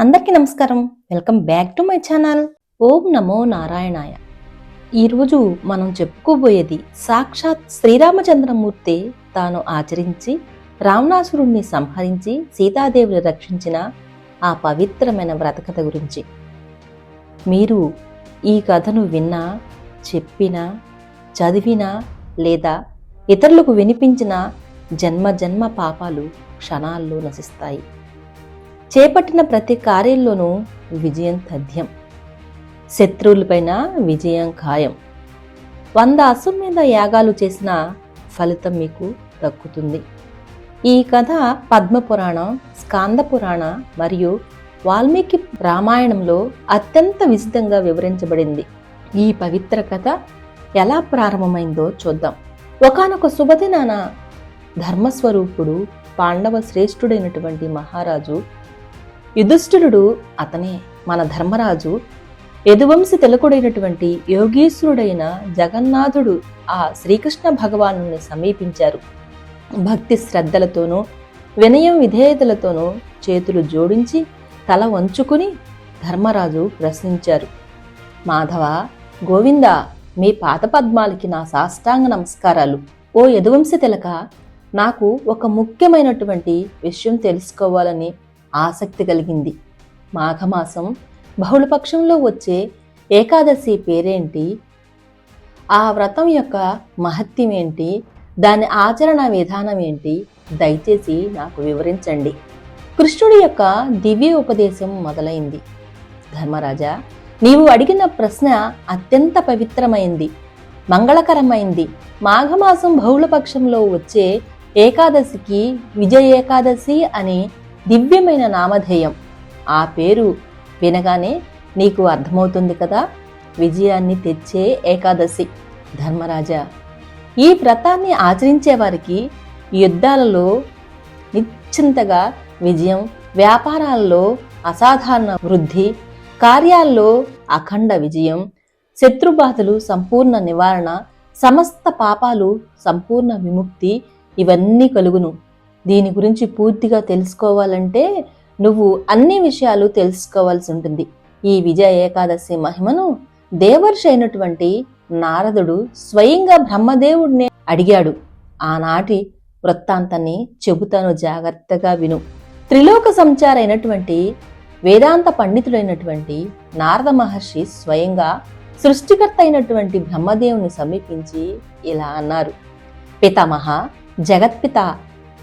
అందరికీ నమస్కారం. Welcome back to my channel. ఓం నమో నారాయణాయ. ఈరోజు మనం చెప్పుకోబోయేది సాక్షాత్ శ్రీరామచంద్రమూర్తి తాను ఆచరించి రావణాసురుణ్ణి సంహరించి సీతాదేవిని రక్షించిన ఆ పవిత్రమైన వ్రతకథ గురించి. మీరు ఈ కథను విన్నా చెప్పినా చదివినా లేదా ఇతరులకు వినిపించిన జన్మ జన్మ పాపాలు క్షణాల్లో నశిస్తాయి. చేపట్టిన ప్రతి కార్యంలోనూ విజయం తథ్యం. శత్రువులపైన విజయం ఖాయం. వంద అశ్వమేధ యాగాలు చేసిన ఫలితం మీకు దక్కుతుంది. ఈ కథ పద్మపురాణం స్కాంద పురాణ మరియు వాల్మీకి రామాయణంలో అత్యంత విస్తృతంగా వివరించబడింది. ఈ పవిత్ర కథ ఎలా ప్రారంభమైందో చూద్దాం. ఒకనొక శుభదినాన ధర్మస్వరూపుడు పాండవ శ్రేష్ఠుడైనటువంటి మహారాజు యుధిష్ఠిరుడు అతనే మన ధర్మరాజు. యదువంశ తిలకుడైనటువంటి యోగీశ్వరుడైన జగన్నాథుడు ఆ శ్రీకృష్ణ భగవాను సమీపించారు. భక్తి శ్రద్ధలతోనూ వినయం విధేయతలతోనూ చేతులు జోడించి తల వంచుకుని ధర్మరాజు ప్రశ్నించారు. మాధవ గోవింద మీ పాత పద్మాలకి నా సాష్టాంగ నమస్కారాలు. ఓ యదువంశ తిలక నాకు ఒక ముఖ్యమైనటువంటి విషయం తెలుసుకోవాలని ఆసక్తి కలిగింది. మాఘమాసం బహుళపక్షంలో వచ్చే ఏకాదశి పేరేంటి? ఆ వ్రతం యొక్క మహత్యం ఏంటి? దాని ఆచరణ విధానం ఏంటి? దయచేసి నాకు వివరించండి. కృష్ణుడి యొక్క దివ్య ఉపదేశం మొదలైంది. ధర్మరాజా నీవు అడిగిన ప్రశ్న అత్యంత పవిత్రమైంది మంగళకరమైంది. మాఘమాసం బహుళపక్షంలో వచ్చే ఏకాదశికి విజయ ఏకాదశి అని దివ్యమైన నామధేయం. ఆ పేరు వినగానే నీకు అర్థమవుతుంది కదా? విజయాన్ని తెచ్చే ఏకాదశి. ధర్మరాజా ఈ వ్రతాన్ని ఆచరించే వారికి యుద్ధాలలో నిశ్చింతగా విజయం వ్యాపారాల్లో అసాధారణ వృద్ధి కార్యాల్లో అఖండ విజయం శత్రుబాధలు సంపూర్ణ నివారణ సమస్త పాపాలు సంపూర్ణ విముక్తి ఇవన్నీ కలుగును. దీని గురించి పూర్తిగా తెలుసుకోవాలంటే నువ్వు అన్ని విషయాలు తెలుసుకోవాల్సి ఉంటుంది. ఈ విజయ ఏకాదశి మహిమను దేవర్షి అయినటువంటి నారదుడు స్వయంగా బ్రహ్మదేవుడినే అడిగాడు. ఆనాటి వృత్తాంతాన్ని చెబుతాను జాగ్రత్తగా విను. త్రిలోక సంచారైనటువంటి వేదాంత పండితుడైనటువంటి నారద మహర్షి స్వయంగా సృష్టికర్త అయినటువంటి బ్రహ్మదేవుని సమీపించి ఇలా అన్నారు. పితామహ జగత్పిత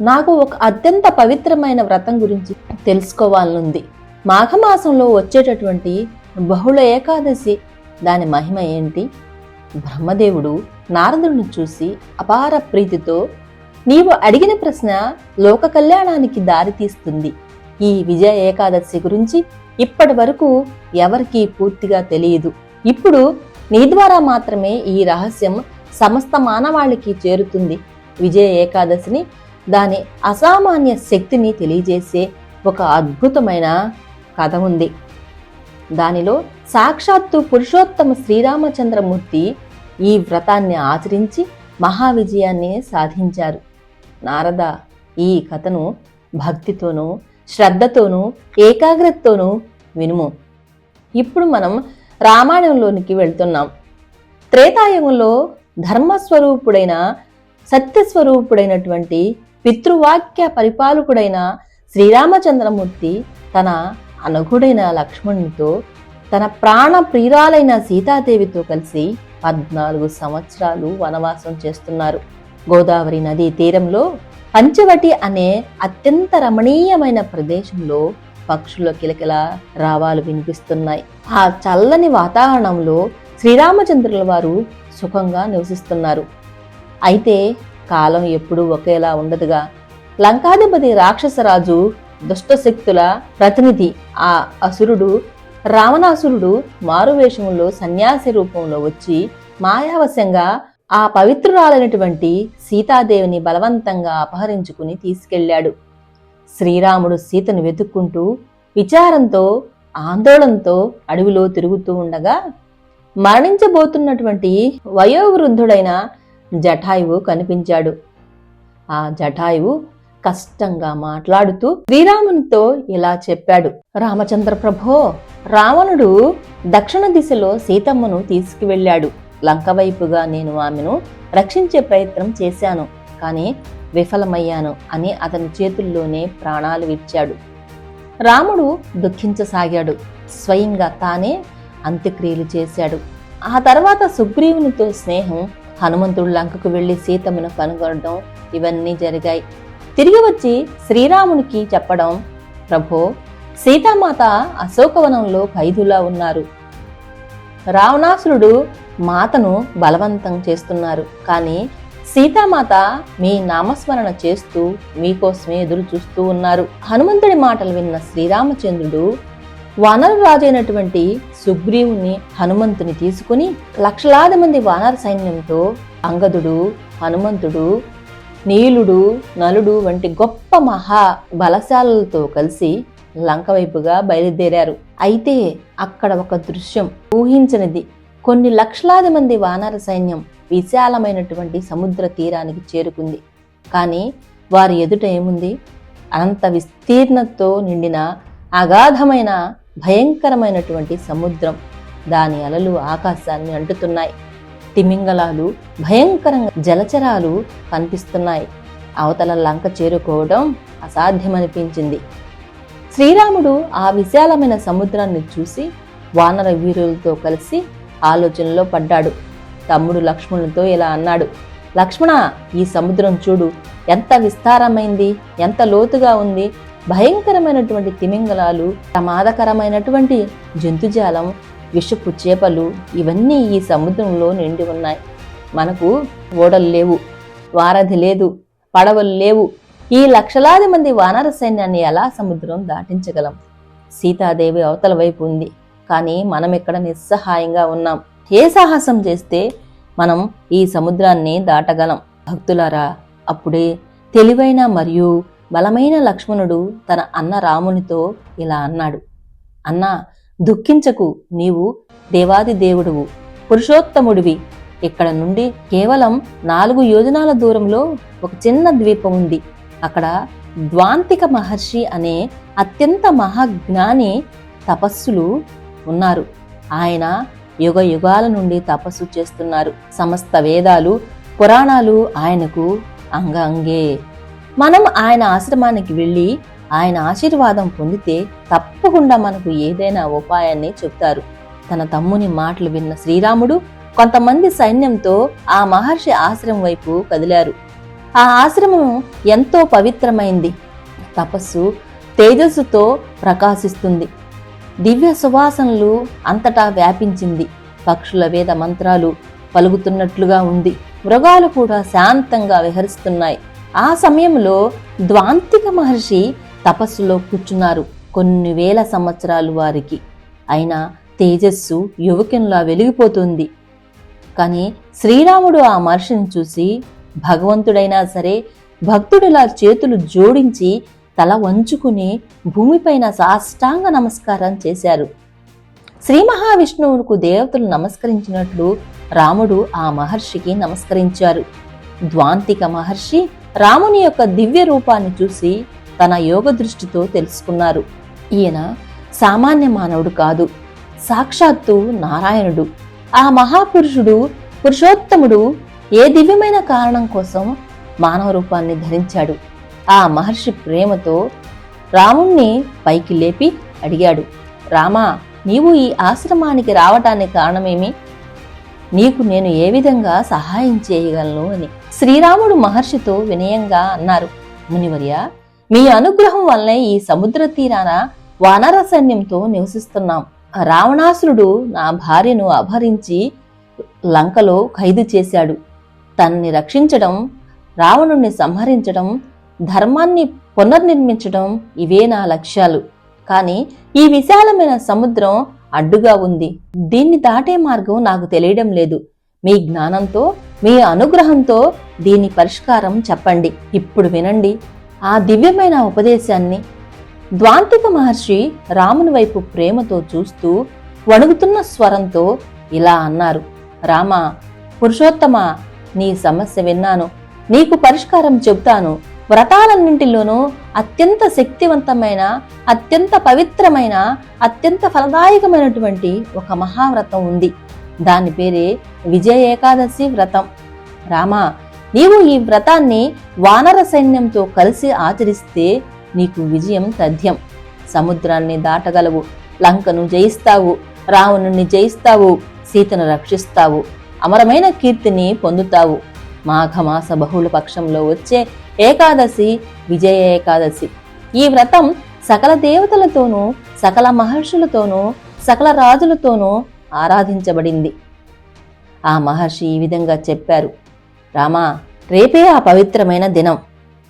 నాకు ఒక అత్యంత పవిత్రమైన వ్రతం గురించి తెలుసుకోవాలనుంది. మాఘమాసంలో వచ్చేటటువంటి బహుళ ఏకాదశి దాని మహిమ ఏంటి? బ్రహ్మదేవుడు నారదుడిని చూసి అపార ప్రీతితో నీవు అడిగిన ప్రశ్న లోక కళ్యాణానికి దారితీస్తుంది ఈ విజయ ఏకాదశి గురించి ఇప్పటి వరకు ఎవరికీ పూర్తిగా తెలియదు. ఇప్పుడు నీ ద్వారా మాత్రమే ఈ రహస్యం సమస్త మానవాళికి చేరుతుంది. విజయ ఏకాదశిని దాని అసామాన్య శక్తిని తెలియజేసే ఒక అద్భుతమైన కథ ఉంది. దానిలో సాక్షాత్తు పురుషోత్తమ శ్రీరామచంద్రమూర్తి ఈ వ్రతాన్ని ఆచరించి మహావిజయాన్ని సాధించారు. నారద ఈ కథను భక్తితోనూ శ్రద్ధతోనూ ఏకాగ్రతతోనూ వినుము. ఇప్పుడు మనం రామాయణంలోనికి వెళ్తున్నాం. త్రేతాయుగంలో ధర్మస్వరూపుడైన సత్యస్వరూపుడైనటువంటి పితృవాక్య పరిపాలకుడైన శ్రీరామచంద్రమూర్తి తన అనుగుడైన లక్ష్మణునితో తన ప్రాణ ప్రియురాలైన సీతాదేవితో కలిసి పద్నాలుగు సంవత్సరాలు వనవాసం చేస్తున్నారు. గోదావరి నదీ తీరంలో పంచవటి అనే అత్యంత రమణీయమైన ప్రదేశంలో పక్షుల కిలకిల రావాలు వినిపిస్తున్నాయి. ఆ చల్లని వాతావరణంలో శ్రీరామచంద్రుల వారు సుఖంగా నివసిస్తున్నారు. అయితే కాలం ఎప్పుడూ ఒకేలా ఉండదుగా. లంకాధిపతి రాక్షసరాజు దుష్టశక్తుల ప్రతినిధి ఆ అసురుడు రావణాసురుడు మారువేషంలో సన్యాసి రూపంలో వచ్చి మాయావశంగా ఆ పవిత్రురాలైనటువంటి సీతాదేవిని బలవంతంగా అపహరించుకుని తీసుకెళ్ళాడు. శ్రీరాముడు సీతను వెతుక్కుంటూ విచారంతో ఆందోళనతో అడవిలో తిరుగుతూ ఉండగా మరణించబోతున్నటువంటి వయోవృద్ధుడైన జటాయువు కనిపించాడు. ఆ జటాయువు కష్టంగా మాట్లాడుతూ శ్రీరామునితో ఇలా చెప్పాడు. రామచంద్ర ప్రభో రావణుడు దక్షిణ దిశలో సీతమ్మను తీసుకువెళ్ళాడు. లంక వైపుగా నేను ఆమెను రక్షించే ప్రయత్నం చేశాను. కానీ విఫలమయ్యాను అని అతని చేతుల్లోనే ప్రాణాలు విడిచాడు రాముడు దుఃఖించసాగాడు. స్వయంగా తానే అంత్యక్రియలు చేశాడు. ఆ తర్వాత సుగ్రీవునితో స్నేహం హనుమంతుడు లంకకు వెళ్ళి సీతమ్మను కనుగొనడం ఇవన్నీ జరిగాయి. తిరిగి వచ్చి శ్రీరామునికి చెప్పడం ప్రభో సీతామాత అశోకవనంలో ఖైదులా ఉన్నారు. రావణాసురుడు మాతను బలవంతం చేస్తున్నారు. కానీ సీతామాత మీ నామస్మరణ చేస్తూ మీకోసమే ఎదురు చూస్తూ ఉన్నారు. హనుమంతుడి మాటలు విన్న శ్రీరామచంద్రుడు వానర అయినటువంటి సుగ్రీవుని హనుమంతుని తీసుకుని లక్షలాది మంది వానర సైన్యంతో అంగదుడు హనుమంతుడు నీలుడు నలుడు వంటి గొప్ప మహా బలశాలలతో కలిసి లంక వైపుగా బయలుదేరారు. అయితే అక్కడ ఒక దృశ్యం ఊహించనిది. కొన్ని లక్షలాది మంది వానర సైన్యం విశాలమైనటువంటి సముద్ర తీరానికి చేరుకుంది. కానీ వారి ఎదుట ఏముంది? అనంత విస్తీర్ణతో నిండిన అగాధమైన భయంకరమైనటువంటి సముద్రం. దాని అలలు ఆకాశాన్ని అంటుతున్నాయి. తిమింగలాలు భయంకరంగా జలచరాలు కనిపిస్తున్నాయి. అవతల లంక చేరుకోవడం అసాధ్యమనిపించింది. శ్రీరాముడు ఆ విశాలమైన సముద్రాన్ని చూసి వానర వీరులతో కలిసి ఆలోచనలో పడ్డాడు. తమ్ముడు లక్ష్మణులతో ఇలా అన్నాడు లక్ష్మణ ఈ సముద్రం చూడు ఎంత విస్తారమైంది ఎంత లోతుగా ఉంది భయంకరమైనటువంటి తిమింగలాలు ప్రమాదకరమైనటువంటి జంతుజాలం విషపు చేపలు ఇవన్నీ ఈ సముద్రంలో నిండి ఉన్నాయి. మనకు ఓడలు లేవు వారధి లేదు పడవలు లేవు. ఈ లక్షలాది మంది వానర సైన్యాన్ని ఎలా సముద్రం దాటించగలం? సీతాదేవి అవతల వైపు ఉంది కానీ మనం ఇక్కడ నిస్సహాయంగా ఉన్నాం. ఏ సాహసం చేస్తే మనం ఈ సముద్రాన్ని దాటగలం? భక్తులారా అప్పుడే తెలివైన మరియు బలమైన లక్ష్మణుడు తన అన్న రామునితో ఇలా అన్నాడు. అన్నా దుఃఖించకు. నీవు దేవాది దేవుడువు పురుషోత్తముడివి. ఇక్కడ నుండి కేవలం నాలుగు యోజనాల దూరంలో ఒక చిన్న ద్వీపం ఉంది. అక్కడ ద్వాంతిక మహర్షి అనే అత్యంత మహాజ్ఞాని తపస్సులు ఉన్నారు. ఆయన యుగ యుగాల నుండి తపస్సు చేస్తున్నారు. సమస్త వేదాలు పురాణాలు ఆయనకు అంగంగే. మనం ఆయన ఆశ్రమానికి వెళ్ళి ఆయన ఆశీర్వాదం పొందితే తప్పకుండా మనకు ఏదైనా ఉపాయాన్ని చెప్తారు తన తమ్ముని మాటలు విన్న శ్రీరాముడు కొంతమంది సైన్యంతో ఆ మహర్షి ఆశ్రమం వైపు కదిలారు. ఆ ఆశ్రమం ఎంతో పవిత్రమైంది. తపస్సు తేజస్సుతో ప్రకాశిస్తుంది. దివ్య సువాసనలు అంతటా వ్యాపించింది. పక్షుల వేద మంత్రాలు పలుకుతున్నట్లుగా ఉంది. మృగాలు కూడా శాంతంగా విహరిస్తున్నాయి. ఆ సమయంలో ద్వాంతిక మహర్షి తపస్సులో కూర్చున్నారు కొన్ని వేల సంవత్సరాలు వారికి. అయినా తేజస్సు యువకునిలా వెలిగిపోతుంది? కానీ శ్రీరాముడు ఆ మహర్షిని చూసి భగవంతుడైనా సరే భక్తుడిలా చేతులు జోడించి తల వంచుకుని భూమిపైన సాష్టాంగ నమస్కారం చేశారు. శ్రీ మహావిష్ణువుకు దేవతలు నమస్కరించినట్లు రాముడు ఆ మహర్షికి నమస్కరించారు. ద్వాంతిక మహర్షి రాముని యొక్క దివ్య రూపాన్ని చూసి తన యోగ దృష్టితో తెలుసుకున్నారు. ఈయన సామాన్య మానవుడు కాదు సాక్షాత్తు నారాయణుడు. ఆ మహాపురుషుడు పురుషోత్తముడు ఏ దివ్యమైన కారణం కోసం మానవ రూపాన్ని ధరించాడు? ఆ మహర్షి ప్రేమతో రాముణ్ణి పైకి లేపి అడిగాడు రామా నీవు ఈ ఆశ్రమానికి రావటానికి కారణమేమి? నీకు నేను ఏ విధంగా సహాయం చేయగలను? అని. శ్రీరాముడు మహర్షితో వినయంగా అన్నారు మునివర్య మీ అనుగ్రహం వల్లనే ఈ సముద్ర తీరాన వానర సైన్యంతో నివసిస్తున్నాం రావణాసురుడు నా భార్యను అపహరించి లంకలో ఖైదు చేశాడు. తన్ని రక్షించడం రావణుణ్ణి సంహరించడం ధర్మాన్ని పునర్నిర్మించడం ఇవే నా లక్ష్యాలు. కానీ ఈ విశాలమైన సముద్రం అడ్డుగా ఉంది. దీన్ని దాటే మార్గం నాకు తెలియడం లేదు. మీ జ్ఞానంతో మీ అనుగ్రహంతో దీని పరిష్కారం చెప్పండి. ఇప్పుడు వినండి. ఆ దివ్యమైన ఉపదేశాన్ని ద్వాంతిక మహర్షి రాముని వైపు ప్రేమతో చూస్తూ వణుగుతున్న స్వరంతో ఇలా అన్నారు. రామా పురుషోత్తమ నీ సమస్య విన్నాను. నీకు పరిష్కారం చెబుతాను. వ్రతాలన్నింటిలోనూ అత్యంత శక్తివంతమైన అత్యంత పవిత్రమైన అత్యంత ఫలదాయకమైనటువంటి ఒక మహావ్రతం ఉంది. దాని పేరే విజయ ఏకాదశి వ్రతం. రామా నీవు ఈ వ్రతాన్ని వానర సైన్యంతో కలిసి ఆచరిస్తే నీకు విజయం తథ్యం సముద్రాన్ని దాటగలవు లంకను జయిస్తావు రావణుని జయిస్తావు సీతను రక్షిస్తావు అమరమైన కీర్తిని పొందుతావు. మాఘమాస బహుళ పక్షంలో వచ్చే ఏకాదశి విజయ ఏకాదశి. ఈ వ్రతం సకల దేవతలతోనూ సకల మహర్షులతోనూ సకల రాజులతోనూ ఆరాధించబడింది. ఆ మహర్షి ఈ విధంగా చెప్పారు రామా రేపే ఆ పవిత్రమైన దినం.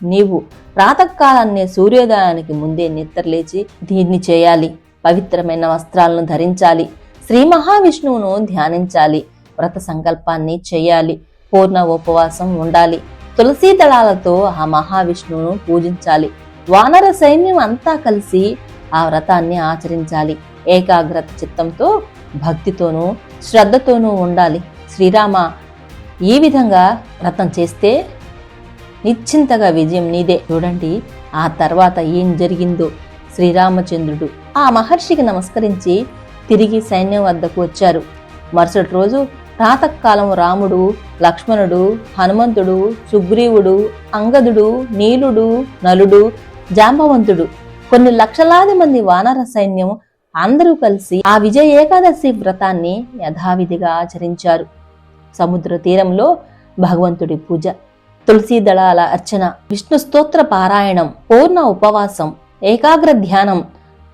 నీవు ప్రాతకాలాన్నే సూర్యోదయానికి ముందే నిద్రలేచి దీన్ని చేయాలి. పవిత్రమైన వస్త్రాలను ధరించాలి. శ్రీ మహావిష్ణువును ధ్యానించాలి. వ్రత సంకల్పాన్ని చేయాలి. పూర్ణ ఉపవాసం ఉండాలి. తులసీ దళాలతో ఆ మహావిష్ణువును పూజించాలి. వానర సైన్యం అంతా కలిసి ఆ వ్రతాన్ని ఆచరించాలి. ఏకాగ్రత చిత్తంతో భక్తితోనూ శ్రద్ధతోనూ ఉండాలి. శ్రీరామ ఈ విధంగా వ్రతం చేస్తే నిశ్చింతగా విజయం నీదే. చూడండి ఆ తర్వాత ఏం జరిగిందో. శ్రీరామచంద్రుడు ఆ మహర్షికి నమస్కరించి తిరిగి సైన్యం వద్దకు వచ్చారు. మరుసటి రోజు ప్రాతకాలం రాముడు లక్ష్మణుడు హనుమంతుడు సుగ్రీవుడు అంగదుడు నీలుడు నలుడు జాంబవంతుడు కొన్ని లక్షలాది మంది వానర సైన్యం అందరూ కలిసి ఆ విజయ ఏకాదశి వ్రతాన్ని యథావిధిగా ఆచరించారు. సముద్ర తీరంలో భగవంతుడి పూజ తులసీ దళాల అర్చన విష్ణు స్తోత్ర పారాయణం పూర్ణ ఉపవాసం ఏకాగ్ర ధ్యానం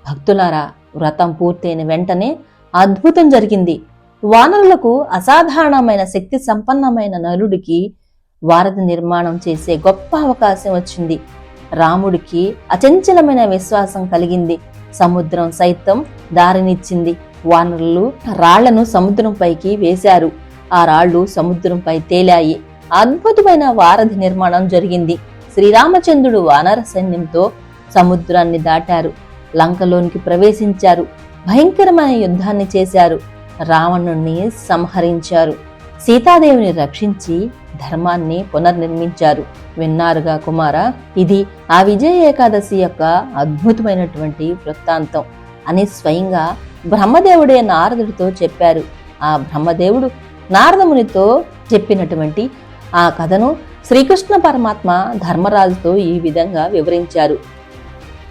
భక్తులారా వ్రతం పూర్తయిన వెంటనే అద్భుతం జరిగింది. వానరులకు అసాధారణమైన శక్తి సంపన్నమైన నలుడికి వారధి నిర్మాణం చేసే గొప్ప అవకాశం వచ్చింది. రాముడికి అచంచలమైన విశ్వాసం కలిగింది. సముద్రం సైతం దారినిచ్చింది. వానరులు రాళ్ళను సముద్రంపైకి వేశారు. ఆ రాళ్ళు సముద్రంపై తేలాయి. అద్భుతమైన వారధి నిర్మాణం జరిగింది. శ్రీరామచంద్రుడు వానర సైన్యంతో సముద్రాన్ని దాటారు. లంకలోనికి ప్రవేశించారు. భయంకరమైన యుద్ధాన్ని చేశారు. రావణుణ్ణి సంహరించారు. సీతాదేవిని రక్షించి ధర్మాన్ని పునర్నిర్మించారు. విన్నారుగా కుమార? ఇది ఆ విజయ ఏకాదశి యొక్క అద్భుతమైనటువంటి వృత్తాంతం అని స్వయంగా బ్రహ్మదేవుడే నారదుడితో చెప్పారు. ఆ బ్రహ్మదేవుడు నారదమునితో చెప్పినటువంటి ఆ కథను శ్రీకృష్ణ పరమాత్మ ధర్మరాజుతో ఈ విధంగా వివరించారు.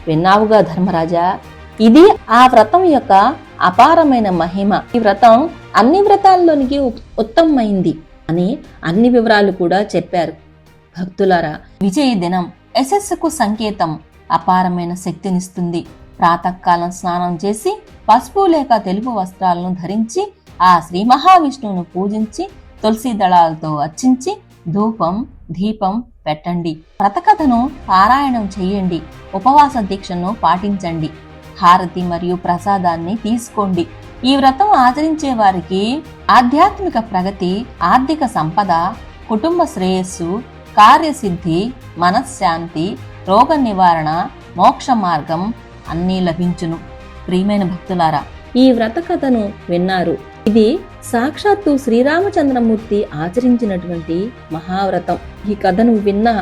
విన్నావుగా ధర్మరాజా? ఇది ఆ వ్రతం యొక్క అపారమైన మహిమ. ఈ వ్రతం అన్ని వ్రతాల్లోనికి ఉత్- ఉత్తమమైంది అని అన్ని వివరాలు కూడా చెప్పారు. భక్తులారా విజయ దినం యశస్సుకు సంకేతం అపారమైన శక్తినిస్తుంది. ప్రాతకాలం స్నానం చేసి పసుపు లేక తెలుపు వస్త్రాలను ధరించి ఆ శ్రీ మహావిష్ణువును పూజించి తులసి దళాలతో అర్చించి ధూపం దీపం పెట్టండి. వ్రతకథను పారాయణం చేయండి. ఉపవాస దీక్షను పాటించండి. హారతి మరియు ప్రసాదాన్ని తీసుకోండి. ఈ వ్రతం ఆచరించే వారికి ఆధ్యాత్మిక ప్రగతి ఆర్థిక సంపద కుటుంబ శ్రేయస్సు కార్యసిద్ధి మనశ్శాంతి రోగ నివారణ మోక్ష మార్గం అన్నీ లభించును. ప్రియమైన భక్తులారా ఈ వ్రత కథను విన్నారు. ఇది సాక్షాత్తు శ్రీరామచంద్రమూర్తి ఆచరించినటువంటి మహావ్రతం. ఈ కథను విన్నా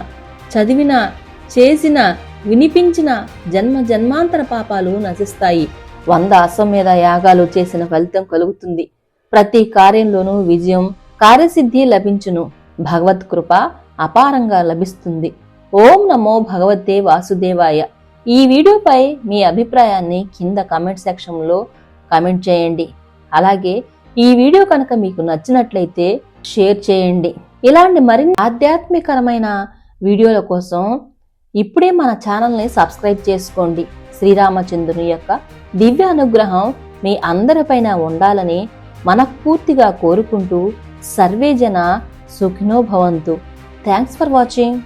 చదివిన చేసిన వినిపించిన జన్మ జన్మాంతర పాపాలు నశిస్తాయి. వంద అశ్వమేధ యాగాలు చేసిన ఫలితం కలుగుతుంది. ప్రతి కార్యంలోనూ విజయం కార్యసిద్ధి లభించును. భగవత్ కృప అపారంగా లభిస్తుంది. ఓం నమో భగవతే వాసుదేవాయ. ఈ వీడియోపై మీ అభిప్రాయాన్ని కింద కామెంట్ సెక్షన్లో కామెంట్ చేయండి. అలాగే ఈ వీడియో కనుక మీకు నచ్చినట్లయితే షేర్ చేయండి. ఇలాంటి మరిన్ని ఆధ్యాత్మికరమైన వీడియోల కోసం ఇప్పుడే మన ఛానల్ని సబ్స్క్రైబ్ చేసుకోండి. శ్రీరామచంద్రుని యొక్క దివ్య అనుగ్రహం మీ అందరిపైన ఉండాలని మనస్ఫూర్తిగా కోరుకుంటూ సర్వేజన సుఖినోభవంతు థ్యాంక్స్ ఫర్ వాచింగ్